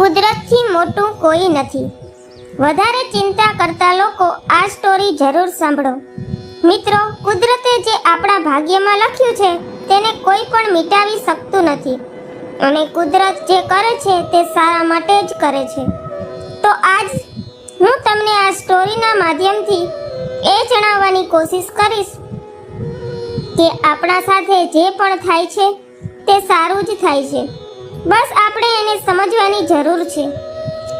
કુદરતથી મોટું કોઈ નથી. વધારે ચિંતા કરતા લોકો આ સ્ટોરી જરૂર સાંભળો. મિત્રો, કુદરતે જે આપણા ભાગ્યમાં લખ્યું છે, તેને કોઈ પણ મિટાવી શકતું નથી. અને કુદરત જે કરે છે, તે સારા માટે જ કરે છે. તો આજ હું તમને આ સ્ટોરીના માધ્યમથી એ જણાવવાની કોશિશ કરીશ કે આપણા સાથે જે પણ થાય છે, તે સારું જ થાય છે. બસ આપણે એને સમજવાની જરૂર છે.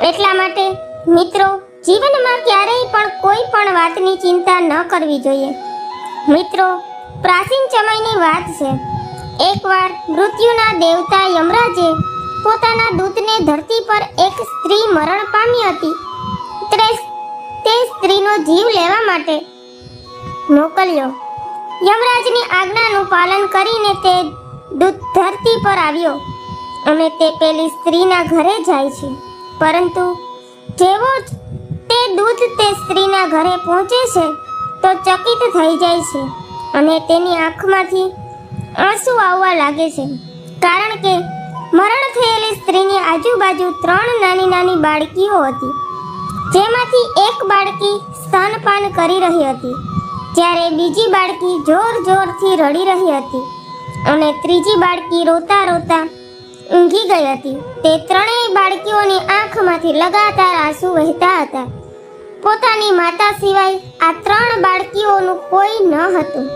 એટલા માટે મિત્રો, જીવનમાં ક્યારેય પણ કોઈ પણ વાતની ચિંતા ન કરવી જોઈએ. મિત્રો, પ્રાચીન સમયની વાત છે. એકવાર મૃત્યુના દેવતા યમરાજે પોતાના દૂતને ધરતી પર એક સ્ત્રી મરણ પામી હતી. તે- સ્ત્રીનો જીવ લેવા માટે મોકલ્યો. યમરાજની આજ્ઞાનું પાલન કરીને તે દૂત ધરતી પર આવ્યો. અને તે પેલી સ્ત્રીના ઘરે જાય છે. પરંતુ જેવો જ તે દૂધ તે સ્ત્રીના ઘરે પહોંચે છે, તો ચકિત થઈ જાય છે અને તેની આંખમાંથી આંસુ આવવા લાગે છે. કારણ કે મરણ થયેલી સ્ત્રીની આજુબાજુ ત્રણ નાની નાની બાળકીઓ હતી, જેમાંથી એક બાળકી સ્તનપાન કરી રહી હતી, જ્યારે બીજી બાળકી જોર જોરથી રડી રહી હતી અને ત્રીજી બાળકી રોતા રોતા ઊંઘી ગઈ હતી. તે ત્રણેય બાળકીઓની આંખમાંથી લગાતાર આંસુ વહેતા હતા. પોતાની માતા સિવાય આ ત્રણ બાળકીઓનું કોઈ ન હતું.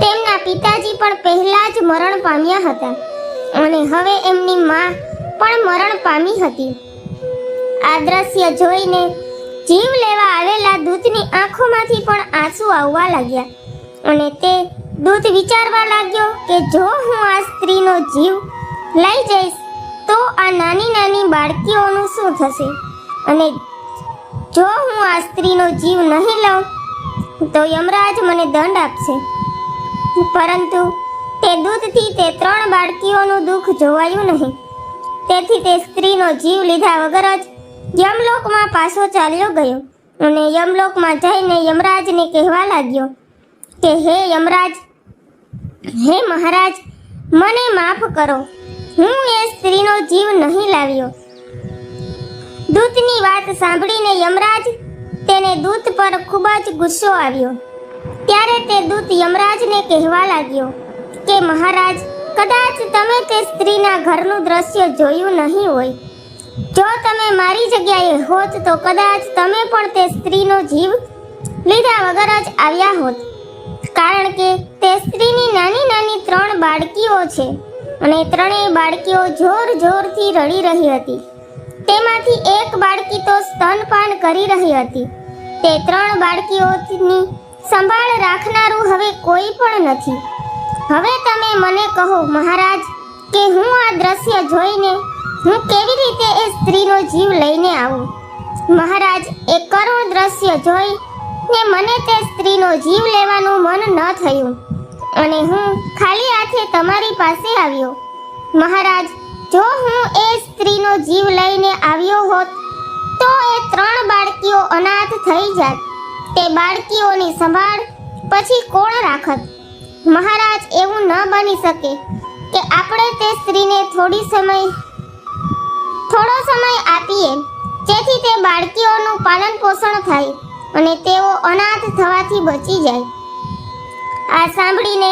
તેમના પિતાજી પણ પહેલા જ મરણ પામ્યા હતા અને હવે એમની માં પણ મરણ પામી હતી. આ દ્રશ્ય જોઈને જીવ લેવા આવેલા દૂધની આંખોમાંથી પણ આંસુ આવવા લાગ્યા અને તે દૂત વિચારવા લાગ્યો કે જો હું આ સ્ત્રીનો જીવ લઈ જઈશ. તો આ નાની નાની બાળકીઓનું શું થશે? અને જો હું આ સ્ત્રીનો જીવ નહીં લઉં, તો યમરાજ મને દંડ આપશે. પરંતુ તે દૂધથી તે ત્રણ બાળકીઓનું દુઃખ જોવાયું નહીં. તેથી તે સ્ત્રીનો જીવ લીધા વગર જ યમલોકમાં પાછો ચાલ્યો ગયો અને યમલોકમાં જઈને યમરાજને કહેવા લાગ્યો કે, હે યમરાજ, હે મહારાજ, મને માફ કરો. હું એ સ્ત્રીનો જીવ નહીં લાવ્યો. દૂતની વાત સાંભળીને યમરાજ તેને દૂત પર ખૂબ જ ગુસ્સો આવ્યો. ત્યારે તે દૂત યમરાજને કહેવા લાગ્યો કે, મહારાજ, કદાચ તમે તે સ્ત્રીના ઘરનું દ્રશ્ય જોયું નહીં હોય. જો તમે મારી જગ્યાએ હોત તો કદાચ તમે પણ તે સ્ત્રીનો જીવ લીધા વગર જ આવ્યા હોત. કારણ કે તે સ્ત્રીની નાની નાની ત્રણ બાળકીઓ છે. અને ત્રણેય બાળકીઓ જોર જોરથી રડી રહી હતી. તેમાંથી એક બાળકી તો સ્તનપાન કરી રહી હતી. તે ત્રણ બાળકીઓની સંભાળ રાખનારું હવે કોઈ પણ નથી. હવે તમે મને કહો, મહારાજ, કે હું આ દ્રશ્ય જોઈને હું કેવી રીતે એ સ્ત્રીનો જીવ લઈને આવું? મહારાજ, એ કરુણ દ્રશ્ય જોઈ ને મને તે સ્ત્રીનો જીવ લેવાનું મન ન થયું. અને હું ખાલી હાથે તમારી પાસે આવ્યો. મહારાજ, જો હું એ સ્ત્રીનો જીવ લઈને આવ્યો હોત, તો એ ત્રણ બાળકીઓ અનાથ થઈ જાત. તે બાળકીઓની સંભાળ પછી કોણ રાખત? મહારાજ, એવું ન બની શકે કે આપણે તે સ્ત્રીને થોડી સમય, થોડો સમય આપીએ, જેથી તે બાળકીઓનું પાલન પોષણ થાય અને તેઓ અનાથ થવાથી બચી જાય. આ સાંભળીને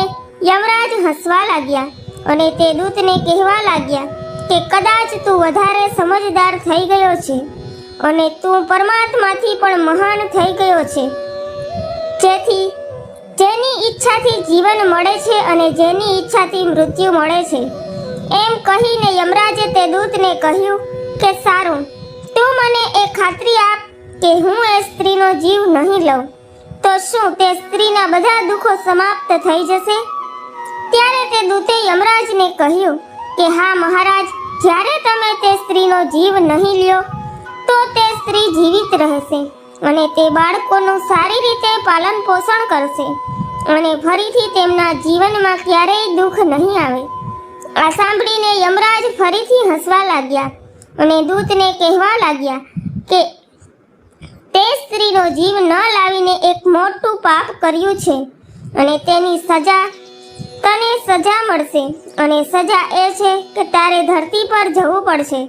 યમરાજ હસવા લાગ્યા અને તે દૂતને કહેવા લાગ્યા કે કદાચ તું વધારે સમજદાર થઈ ગયો છે અને તું પરમાત્માથી પણ મહાન થઈ ગયો છે. જેથી જેની ઈચ્છાથી જીવન મળે છે અને જેની ઈચ્છાથી મૃત્યુ મળે છે. એમ કહીને યમરાજે તે દૂતને કહ્યું કે, સારું, તું મને એ ખાતરી આપ કે હું એ સ્ત્રીનો જીવ નહીં લઉં. તો શું તે સ્ત્રીના બધા દુઃખો સમાપ્ત થઈ જશે? ત્યારે તે દૂતે યમરાજને કહ્યું કે, હા, મહારાજ, જ્યારે તમે તે સ્ત્રીનો જીવ નહીં લ્યો, તો તે સ્ત્રી જીવિત રહેશે અને તે બાળકોનું સારી રીતે પાલન પોષણ કરશે અને ફરીથી તેમના જીવનમાં ક્યારેય દુઃખ નહીં આવે. આ સાંભળીને યમરાજ ફરીથી હસવા લાગ્યા અને દૂતને કહેવા લાગ્યા કે તે સ્ત્રીનો જીવ ન લાવીને એક મોટું પાપ કર્યું છે અને તેની સજા, તને સજા મળશે. અને સજા એ છે કે તારે ધરતી પર જવું પડશે.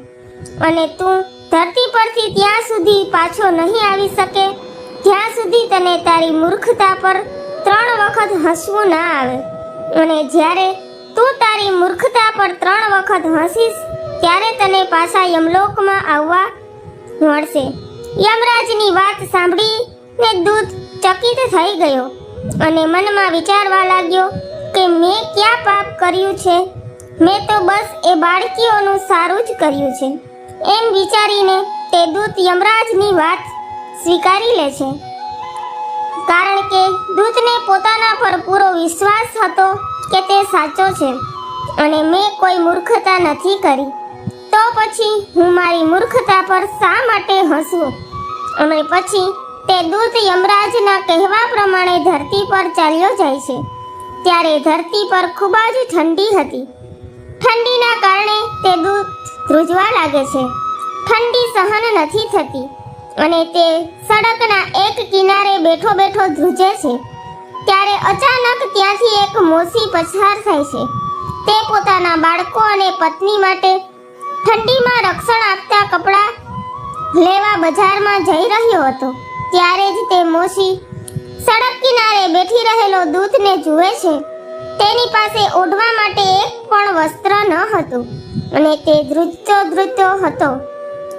અને તું ધરતી પરથી ત્યાં સુધી પાછો નહીં આવી શકે, જ્યાં સુધી તને તારી મૂર્ખતા પર ત્રણ વખત હસવું ના આવે. અને જ્યારે તું તારી મૂર્ખતા પર ત્રણ વખત હસીશ, ત્યારે તને પાછા યમલોકમાં આવવા મળશે. યમરાજની વાત સાંભળીને દૂત ચકિત થઈ ગયો અને મનમાં વિચારવા લાગ્યો કે મેં ક્યાં પાપ કર્યું છે? મેં તો બસ એ બાળકીઓનું સારું જ કર્યું છે. એમ વિચારીને તે દૂત યમરાજની વાત સ્વીકારી લે છે. કારણ કે દૂતને પોતાના પર પૂરો વિશ્વાસ હતો કે તે સાચો છે અને મેં કોઈ મૂર્ખતા નથી કરી. તો પછી હું મારી મૂર્ખતા પર શા માટે હસું? અને પછી તે દૂત યમરાજના કહેવા પ્રમાણે ધરતી પર ચાલ્યો જાય છે. ત્યારે ધરતી પર ખૂબ જ ઠંડી હતી. ઠંડીના કારણે તે દૂત ધ્રુજવા લાગે છે. ઠંડી સહન નથી થતી અને તે સડકના એક કિનારે બેઠો બેઠો ધ્રુજે છે. ત્યારે અચાનક ત્યાંથી એક મોસી પસાર થાય છે. તે પોતાના બાળકો અને પત્ની માટે ઠંડીમાં રક્ષણ આપતા કપડાં લેવા બજારમાં જઈ રહ્યો હતો. ત્યારે જ તે મોસી સડક કિનારે બેઠી રહેલો દૂધને જુએ છે. તેની પાસે ઓઢવા માટે એક પણ વસ્ત્ર ન હતું અને તે ધ્રુજતો ધ્રુજતો હતો.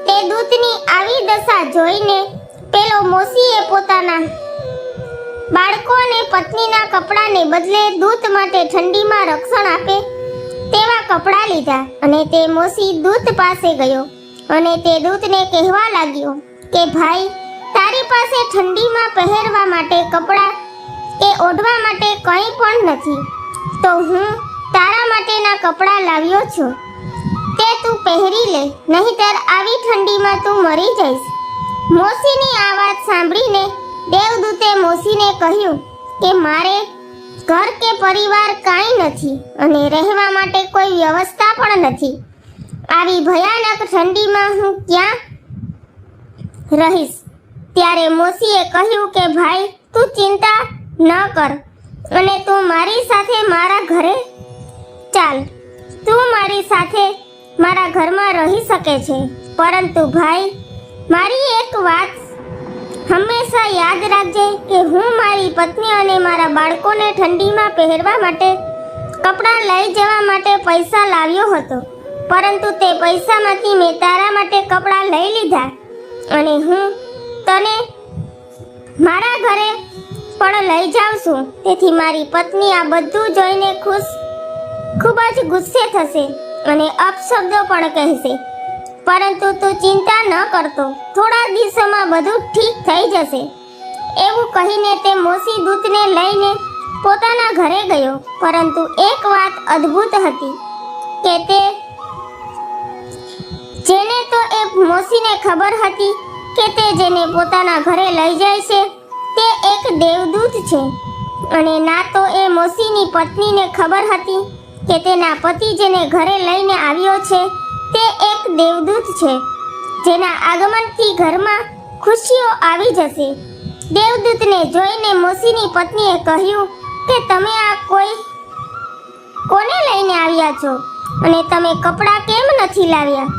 તે દૂતની આવી દશા જોઈને પેલો મોસીએ પોતાના બાળકો અને પત્નીના કપડાને બદલે દૂત માટે ઠંડીમાં રક્ષણ આપે તેવા કપડાં લીધા અને તે મોસી દૂત પાસે ગયો અને તે દૂતને કહેવા લાગ્યો કે, ભાઈ, તારી પાસે ઠંડીમાં પહેરવા માટે કપડાં કે ઓઢવા માટે કંઈ પણ નથી. તો હું તારા માટેના કપડાં લાવ્યો છું. તે તું પહેરી લે, નહીંતર આવી ઠંડીમાં તું મરી જઈશ. મોસીની આ વાત સાંભળીને દેવદૂતે મોસીને કહ્યું કે, મારે ઘર કે પરિવાર કાંઈ નથી અને રહેવા માટે કોઈ વ્યવસ્થા પણ નથી. આવી ભયાનક ઠંડીમાં હું ક્યાં રહીશ? ત્યારે મોસીએ કહ્યું કે, ભાઈ, તું ચિંતા ન કર અને તું મારી સાથે મારા ઘરે ચાલ. તું મારી સાથે મારા ઘરમાં રહી શકે છે. પરંતુ ભાઈ, મારી એક વાત હંમેશા યાદ રાખજે કે હું મારી પત્ની અને મારા બાળકોને ઠંડીમાં પહેરવા માટે, કપડાં લઈ જવા માટે પૈસા લાવ્યો હતો. પરંતુ તે પૈસામાંથી મેં તારા માટે કપડાં લઈ લીધા અને હું તને મારા ઘરે પણ લઈ જાઉં છું. તેથી મારી પત્ની આ બધું જોઈને ખુશ, ખૂબ જ ગુસ્સે થશે અને અપશબ્દો પણ કહેશે. પરંતુ તું ચિંતા ન કરતો. થોડા દિવસોમાં બધું ઠીક થઈ જશે. એવું કહીને તે મોસી દૂતને લઈને પોતાના ઘરે ગયો. પરંતુ એક વાત અદ્ભુત હતી કે તે જેને તો એ મોસીને ખબર હતી કે તે જેને પોતાના ઘરે લઈ જાય છે, તે એક દેવદૂત છે. અને ના તો એ મોસીની પત્નીને ખબર હતી કે તેના પતિ જેને ઘરે લઈને આવ્યો છે તે એક દેવદૂત છે, જેના આગમનથી ઘરમાં ખુશીઓ આવી જશે. દેવદૂતને જોઈને મોસીની પત્નીએ કહ્યું કે તમે આ કોઈ કોને લઈને આવ્યા છો અને તમે કપડાં કેમ નથી લાવ્યા?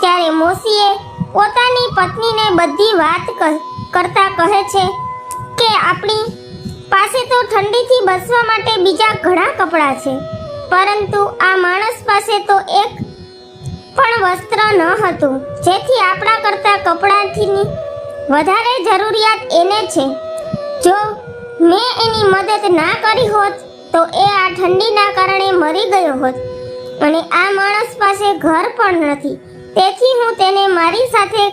ત્યારે મોસીએ પોતાની પત્નીને બધી વાત કરતા કહે છે કે આપણી પાસે તો ઠંડીથી બચવા માટે બીજા ઘણા કપડાં છે, પરંતુ આ માણસ પાસે તો એક પણ વસ્ત્ર ન હતું. જેથી આપણા કરતા કપડાંથીની વધારે જરૂરિયાત એને છે. જો મેં એની મદદ ના કરી હોત, તો એ આ ઠંડીના કારણે મરી ગયો હોત. અને આ માણસ પાસે ઘર પણ નથી. તેથી હું તેને મારી સાથે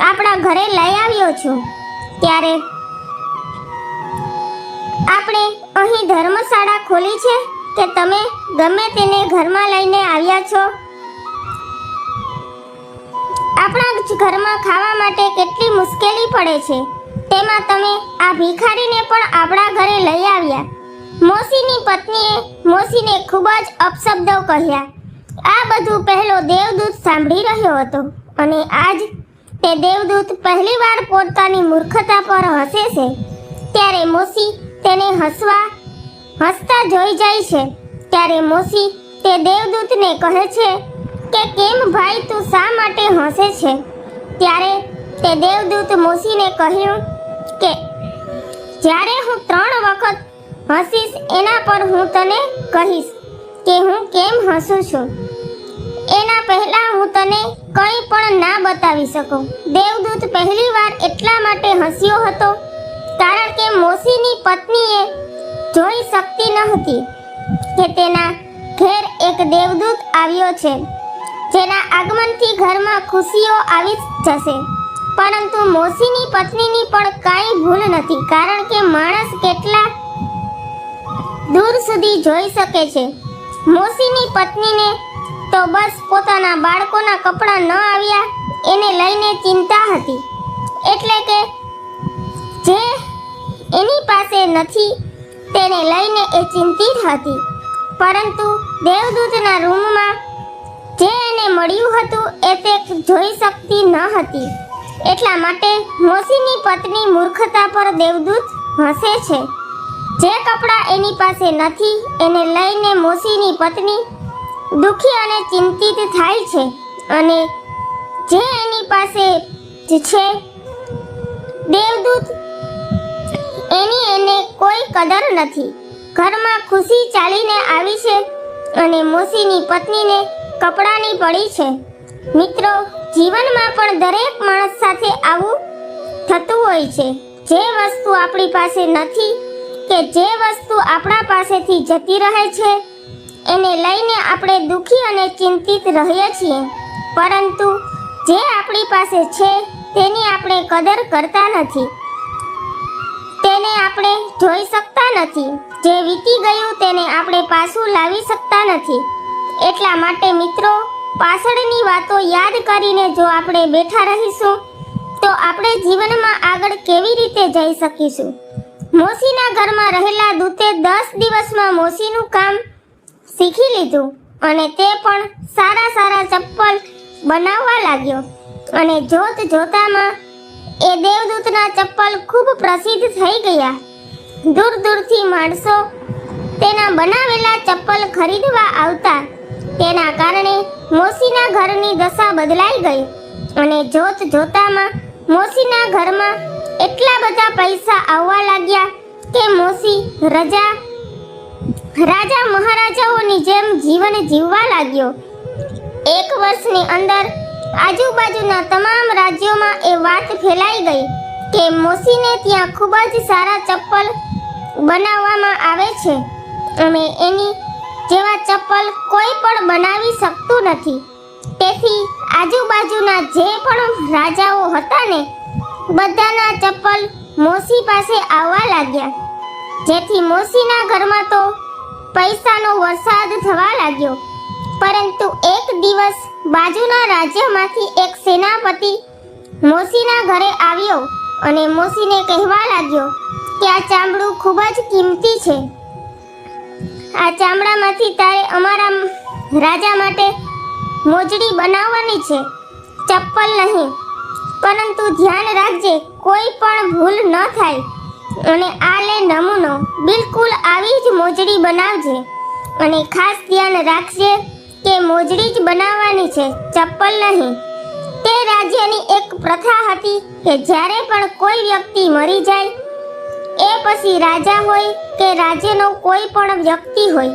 આપણા ઘરે લઈ આવ્યો છું. ત્યારે આપણે અહીં ધર્મશાળા ખોલી છે કે તમે ગમે તેને ઘરમાં લઈને આવ્યા છો? આપણા જ ઘરમાં ખાવા માટે કેટલી મુશ્કેલી પડે છે. તેમાં તમે આ ભિખારીને પણ આપણા ઘરે લઈ આવ્યા. મોસીની પત્નીએ મોસીને ખૂબ જ અપશબ્દો કહ્યા. આ બધું પહેલો દેવદૂત સાંભળી રહ્યો હતો અને આજ તે દેવદૂત પહેલીવાર પોતાની મૂર્ખતા પર હસે છે. ત્યારે મોસી તેને હસવા, હસતા જોઈ જાય છે. ત્યારે મોસી તે દેવદૂતને કહે છે કે કેમ ભાઈ તું શા માટે હસે છે? ત્યારે તે દેવદૂત મોસીને કહ્યું કે, જ્યારે હું ત્રણ વખત હસીશ એના પર હું તને કહીશ કે હું કેમ હસું છું. એના પહેલા હું તને કંઈ પણ ના બતાવી શકું. દેવદૂત પહેલી વાર એટલા માટે હસ્યો હતો, કારણ કે મોસીની પત્નીએ જોઈ શકતી ન હતી કે તેના ઘેર એક દેવદૂત આવ્યો છે. જેના આગમનથી ઘરમાં ખુશીઓ આવી જશે. પરંતુ મોસીની પત્નીની પણ કાંઈ ભૂલ નથી, કારણ કે માણસ કેટલા દૂર સુધી જોઈ શકે છે. મોસીની પત્નીને તો બસ પોતાના બાળકોના કપડાં ન આવ્યા, એને લઈને ચિંતા હતી. એટલે કે જે એની પાસે નથી, તેને લઈને એ ચિંતિત હતી. પરંતુ દેવદૂતના રૂમમાં મળ્યું હતું એ તે જોઈ શકતી ન હતી. એટલા માટે મોસીની પત્ની મૂર્ખતા પર દેવદૂત હસે છે. જે કપડાં એની પાસે નથી, એને લઈને મોસીની પત્ની દુઃખી અને ચિંતિત થાય છે અને જે એની પાસે જ છે, દેવદૂત એની એને કોઈ કદર નથી. ઘરમાં ખુશી ચાલીને આવી છે અને મોસીની પત્નીને કપડાની પડી છે. મિત્રો, જીવનમાં પણ દરેક માણસ સાથે આવું થતું હોય છે. જે વસ્તુ આપણી પાસે નથી કે જે વસ્તુ આપણા પાસેથી જતી રહે છે, એને લઈને આપણે દુખી અને ચિંતિત રહીએ છીએ. પરંતુ જે આપણી પાસે છે, તેની આપણે કદર કરતા નથી. તેને આપણે જોઈ શકતા નથી. જે વીતી ગયું, તેને આપણે પાછું લાવી શકતા નથી. એટલા માટે મિત્રો, પાછળની વાતો યાદ કરીને જો આપણે બેઠા રહીશું, તો આપણે જીવનમાં આગળ કેવી રીતે જઈ શકીશું? મોસીના ઘરમાં રહેલા દૂતે દસ દિવસમાં મોસીનું કામ શીખી લીધું અને તે પણ સારા સારા ચપ્પલ બનાવવા લાગ્યો. અને જોત જોતામાં એ દેવદૂતના ચપ્પલ ખૂબ પ્રસિદ્ધ થઈ ગયા. દૂર દૂરથી માણસો તેના બનાવેલા ચપ્પલ ખરીદવા આવતા તેના કારણે મોસીના ઘરની દશા બદલાઈ ગઈ અને જોત જોતામાં મોસીના ઘરમાં એટલા બધા પૈસા આવવા લાગ્યા કે મોસી રજા, રાજા મહારાજાઓની જેમ જીવન જીવવા લાગ્યો. એક વર્ષની અંદર આજુબાજુના તમામ રાજ્યોમાં એ વાત ફેલાઈ ગઈ કે મોસીને ત્યાં ખૂબ જ સારા ચપ્પલ બનાવવામાં આવે છે. અને એની જેવા ચપ્પલ કોઈ પણ બનાવી શકતું નથી. તેથી આજુબાજુના જે પણ રાજાઓ હતા ને, બધાના ચપ્પલ મોસી પાસે આવવા લાગ્યા. જેથી મોસીના ઘરમાં તો પૈસાનો વરસાદ થવા લાગ્યો. પરંતુ એક દિવસ બાજુના રાજ્યમાંથી એક સેનાપતિ મોસીના ઘરે આવ્યો અને મોસીને કહેવા લાગ્યો કે આ ચામડું ખૂબ જ કિંમતી છે. આ ચામડામાંથી તારે અમારા રાજા માટે મોજડી બનાવવાની છે. ચપ્પલ નહીં. પરંતુ ધ્યાન રાખજે, કોઈ પણ ભૂલ ન થાય. અને આ લે નમૂનો. બિલકુલ આવી જ મોજડી બનાવજે. અને ખાસ ધ્યાન રાખજે કે મોજડી જ બનાવવાની છે, ચપ્પલ નહીં. તે રાજ્યની એક પ્રથા હતી કે જ્યારે પણ કોઈ વ્યક્તિ મરી જાય, એ પછી રાજા હોય કે રાજ્યનો કોઈ પણ વ્યક્તિ હોય,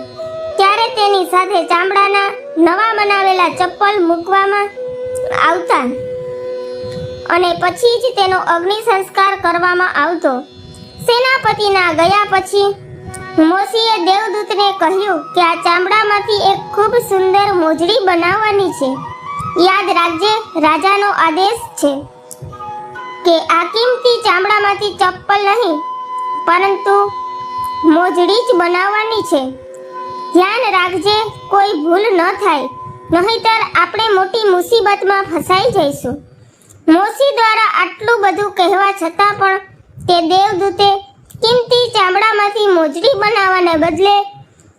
ત્યારે તેની સાથે ચામડાના નવા બનાવેલા ચપ્પલ મૂકવામાં આવતા. અને પછી જ તેનો અગ્નિ સંસ્કાર કરવામાં આવતો. સેનાપતિના ગયા પછી મોસીએ દેવદૂતને કહ્યું કે આ ચામડામાંથી એક ખૂબ સુંદર મોજડી બનાવવાની છે. યાદ રાખજે, રાજાનો આદેશ છે કે આ કિંમતી ચામડામાંથી ચપ્પલ નહીં, પરંતુ મોજડી જ બનાવવાની છે. ધ્યાન રાખજે, કોઈ ભૂલ ન થાય. નહીતર આપણે મોટી મુસીબતમાં ફસાઈ જઈશું. મોસી દ્વારા આટલું બધું કહેવા છતાં પણ તે દેવદૂતે કિંમતી ચામડામાંથી મોજડી બનાવવાને બદલે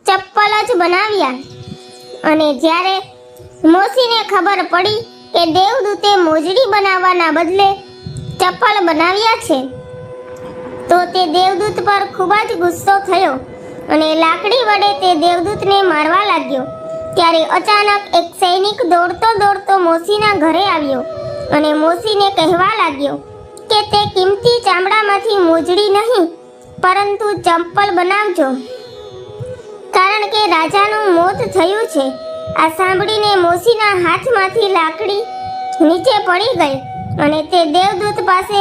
ચપ્પલ જ બનાવ્યા. અને જ્યારે મોસીને ખબર પડી કે દેવદૂતે મોજડી બનાવવાના બદલે ચપ્પલ બનાવ્યા છે તો તે દેવદૂત પર ખૂબ જ ગુસ્સો થયો અને લાકડી વડે તે દેવદૂતને મારવા લાગ્યો. ત્યારે અચાનક એક સૈનિક દોડતો દોડતો મોસીના ઘરે આવ્યો અને મોસીને કહેવા લાગ્યો કે તે કિંમતી ચામડામાંથી મોજડી નહીં, પરંતુ ચંપલ બનાવજો. કારણ કે રાજાનું મોત થયું છે, આ સાંભળીને મોસીના હાથમાંથી લાકડી નીચે પડી ગઈ અને તે દેવદૂત પાસે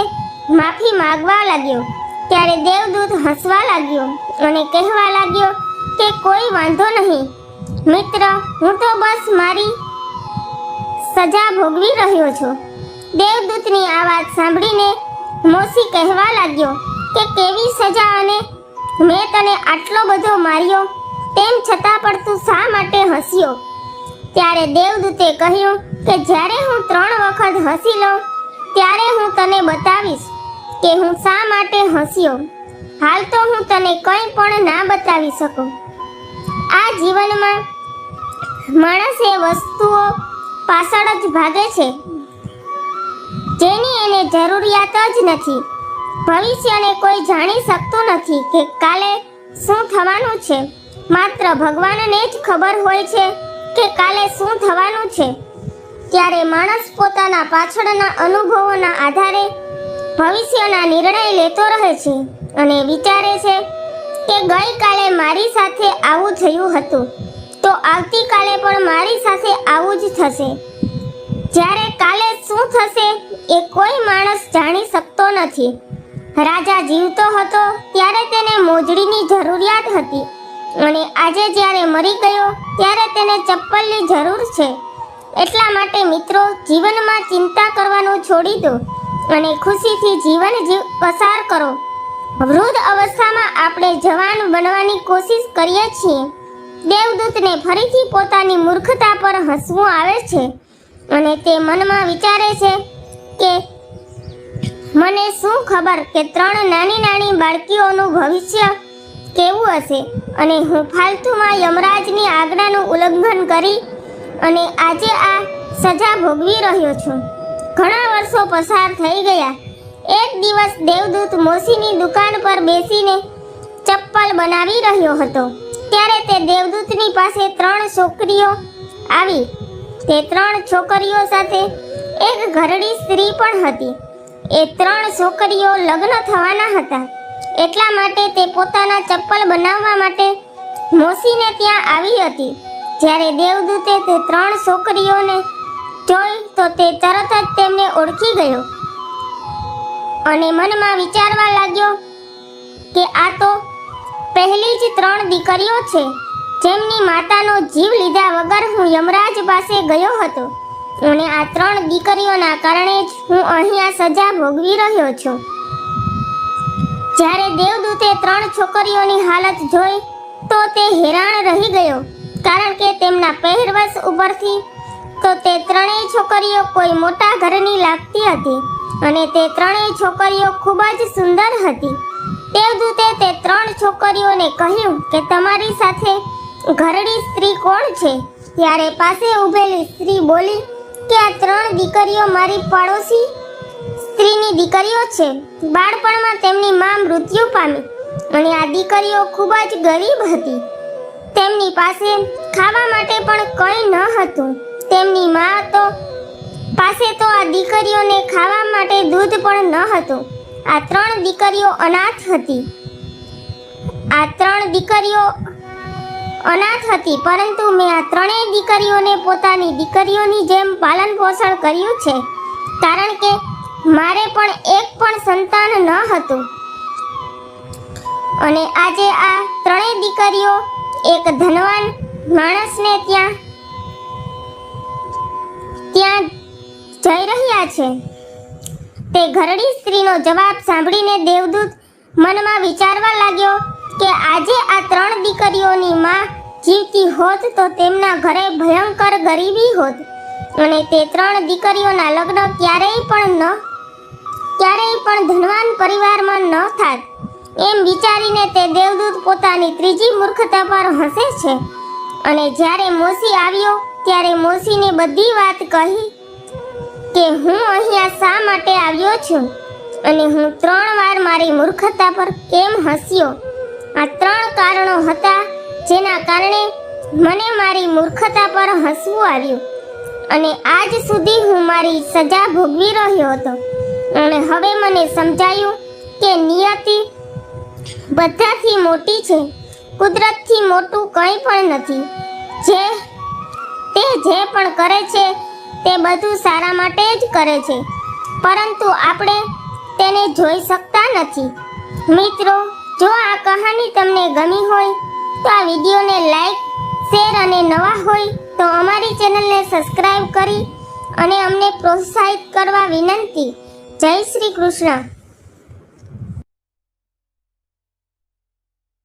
માફી માગવા લાગ્યો. ત્યારે દેવદૂત હસવા લાગ્યો અને કહેવા લાગ્યો કે કોઈ વાંધો નહીં. મિત્ર, હું તો બસ મારી સજા ભોગવી રહ્યો છું. દેવદૂતની આ વાત સાંભળીને મોસી કહેવા લાગ્યો કે કેવી સજા અને મેં તને આટલો બધો માર્યો, તેમ છતાં પણ તું શા માટે હસ્યો? ત્યારે દેવદૂતે કહ્યું કે જ્યારે હું ત્રણ વખત હસી લઉં, ત્યારે હું તને બતાવીશ. કે હું શા માટે હસ્યો? હાલ તો હું તને કંઈ પણ ના બતાવી શકું. આ જીવનમાં માણસ એ વસ્તુઓ પાછળ જ ભાગે છે. જેની એને જરૂરિયાત જ નથી. ભવિષ્યને કોઈ જાણી શકતું નથી કે કાલે શું થવાનું છે. માત્ર ભગવાનને જ ખબર હોય છે કે કાલે શું થવાનું છે. ત્યારે માણસ પોતાના પાછળના અનુભવોના આધારે ભવિષ્યના નિર્ણય લેતો રહે છે અને વિચારે છે કે ગઈકાલે મારી સાથે આવું થયું હતું. તો આવતીકાલે પણ મારી સાથે આવું જ થશે. જ્યારે કાલે શું થશે એ કોઈ માણસ જાણી શકતો નથી. રાજા જીવતો હતો ત્યારે તેને મોજડીની જરૂરિયાત હતી અને આજે જ્યારે મરી ગયો ત્યારે તેને ચપ્પલની જરૂર છે. એટલા માટે મિત્રો, જીવનમાં ચિંતા કરવાનું છોડી દો. અને ખુશીથી જીવન જીવ પસાર કરો. વૃદ્ધ અવસ્થામાં આપણે જવાન બનવાની કોશિશ કરીએ છીએ. દેવદૂતને ફરીથી પોતાની મૂર્ખતા પર હસવું આવે છે અને તે મનમાં વિચારે છે કે, મને શું ખબર કે ત્રણ નાની નાની બાળકીઓનું ભવિષ્ય કેવું હશે? અને હું ફાલતુમાં યમરાજની આજ્ઞાનું ઉલ્લંઘન કરી અને આજે આ સજા ભોગવી રહ્યો છું. ઘણા વર્ષો પસાર થઈ ગયા. એક દિવસ દેવદૂત મોસીની દુકાન પર બેસીને ચપ્પલ બનાવી રહ્યો હતો. ત્યારે તે દેવદૂતની પાસે ત્રણ છોકરીઓ આવી. તે ત્રણ છોકરીઓ સાથે એક ઘરડી સ્ત્રી પણ હતી. એ ત્રણ છોકરીઓ લગ્ન થવાના હતા. એટલા માટે તે પોતાના ચપ્પલ બનાવવા માટે મોસીને ત્યાં આવી હતી. જ્યારે દેવદૂતે તે ત્રણ છોકરીઓને જોઈ તો તે તરત જ તેમને ઓળખી ગયો. અને મનમાં વિચારવા લાગ્યો કે આ તો પહેલી જ ત્રણ દીકરીઓ છે, જેમની માતાનો જીવ લીધા વગર હું યમરાજ પાસે ગયો હતો. અને આ ત્રણ દીકરીઓના કારણે જ હું અહીંયા સજા ભોગવી રહ્યો છું. જ્યારે દેવદૂતે ત્રણ છોકરીઓની હાલત જોઈ, તો તે હેરાન રહી ગયો, કારણ કે તેમના પહેરવેશ ઉપરથી તો તે ત્રણેય છોકરીઓ કોઈ મોટા ઘરની લાગતી હતી અને તે ત્રણેય છોકરીઓ ખૂબ જ સુંદર હતી. દેવદૂતે તે ત્રણ છોકરીઓને કહ્યું કે તમારી સાથે ઘરડી સ્ત્રી કોણ છે? ત્યારે પાસે ઊભેલી સ્ત્રી બોલી, કે આ ત્રણ દીકરીઓ મારી પાડોશી સ્ત્રીની દીકરીઓ છે. બાળપણમાં તેમની મા મૃત્યુ પામી અને આ દીકરીઓ ખૂબ જ ગરીબ હતી. તેમની પાસે ખાવા માટે પણ કંઈ ન હતું. તેમની માં તો પાસે તો આ દીકરીઓને ખાવા માટે દૂધ પણ ન હતું. આ ત્રણ દીકરીઓ અનાથ હતી. આ ત્રણ દીકરીઓ અનાથ હતી, પરંતુ મેં આ ત્રણેય દીકરીઓને પોતાની દીકરીઓની જેમ પાલન પોષણ કર્યું છે, કારણ કે મારે પણ એક પણ સંતાન ન હતું. અને આજે આ ત્રણેય દીકરીઓ એક ધનવાન માણસને ત્યાં ત્યાં જઈ રહ્યા છે. તે ઘરડી સ્ત્રીનો જવાબ સાંભળીને દેવદૂત મનમાં વિચારવા લાગ્યો કે આજે આ ત્રણ દીકરીઓની માં જીવતી હોત તો તેમના ઘરે ભયંકર ગરીબી હોત. અને તે ત્રણ દીકરીઓના લગ્ન ક્યારેય પણ ન, ક્યારેય પણ ધનવાન પરિવારમાં ન થાત. એમ વિચારીને તે દેવદૂત પોતાની ત્રીજી મૂર્ખતા પર હસે છે. અને જ્યારે મોસી આવ્યો ત્યારે મોસીને બધી વાત કહી કે હું અહીંયા શા માટે આવ્યો છું? અને હું ત્રણ વાર મારી મૂર્ખતા પર કેમ હસ્યો? આ ત્રણ કારણો હતા જેના કારણે મને મારી મૂર્ખતા પર હસવું આવ્યું. અને આજ સુધી હું મારી સજા ભોગવી રહ્યો હતો. અને હવે મને સમજાયું કે નિયતિ બધાથી મોટી છે. કુદરતથી મોટું કંઈ પણ નથી. જે જે પણ કરે છે, તે બધું સારા માટે જ કરે છે. પરંતુ આપણે તેને જોઈ શકતા નથી. મિત્રો, જો આ કહાની તમને ગમી હોય, તો આ વિડીયોને લાઈક, શેર અને નવા હોય, તો અમારી ચેનલને સબસ્ક્રાઈબ કરી અને અમને પ્રોત્સાહિત કરવા વિનંતી. જય શ્રી કૃષ્ણ.